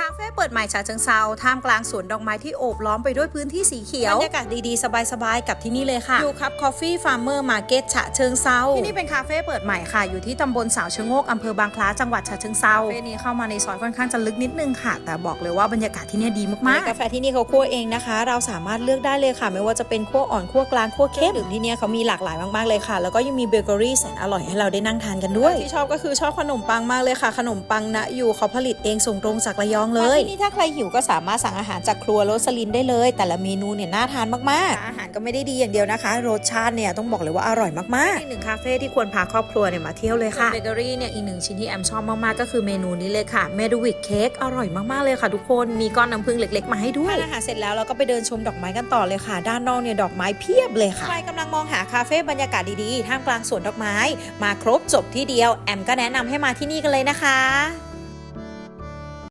คาเฟ่เปิดใหม่ฉะเชิงเซาท่ามกลางสวนดอกไม้ที่โอบล้อมไปด้วยพื้นที่สีเขียว บรรยากาศดีๆ สบายๆ กับที่นี่เลยค่ะยูคับคอฟฟี่ฟาร์มเมอร์มาร์เก็ตฉะเชิงเซาที่นี่เป็นคาเฟ่เปิดใหม่ค่ะ อยู่ที่ตำบลสาวชะโงกอำเภอบางคล้าจังหวัดฉะเชิงเซาคาเฟ่นี้เข้ามาในซอยค่อนข้างจะลึกนิดนึงค่ะ แต่บอกเลยว่าบรรยากาศที่นี่ดีมากๆกาแฟที่นี่เขาคั่วเองนะคะ เราสามารถเลือกได้เลยค่ะ ไม่ว่าจะเป็นคั่วอ่อนคั่วกลางคั่วเข้มดื่มที่เนี่ยเขามีหลากหลายมากๆเลยค่ะ แล้วก็ยังมีเบเกอรี่แสนอร่อยให้เราได้นั่งทานกันด้วยที่ชอบก็คือชอบขนมปังมากเลยค่ะ ขนมปังนะอยู่เขาผลิตเองส่งตรงจากระยองเลยที่นี่ถ้าใครหิวก็สามารถสั่งอาหารจากครัวโรสลินได้เลย แต่ละเมนูเนี่ยน่าทานมากๆ อาหารก็ไม่ได้ดีอย่างเดียวนะคะ รสชาติเนี่ยต้องบอกเลยว่าอร่อยมากๆอีกหนึ่งคาเฟ่ที่ควรพาครอบครัวเนี่ยมาเที่ยวเลยค่ะเบเกอรี่เนี่ยอีกหนึ่งชิ้นที่แอมชอบมากๆก็คือเมนูนี้เลยค่ะเมดูวิกเค้กอร่อยมากๆเลยค่ะทุกคนมีก้อนน้ำผึ้งเล็ก ๆ มาให้ด้วยทานอาหารเสร็จแล้วเราก็ไปเดินชมดอกไม้กันต่อเลยค่ะ ด้านนอกเนี่ยดอกไม้เพียบเลยค่ะใครกำลังมองหาคาเฟ่บรรยากาศดีๆท่ามกลางสวนดอกไม้ มาครบจบที่เดียวแอมก็แนะนำให้มาที่นี่กันเลยนะคะ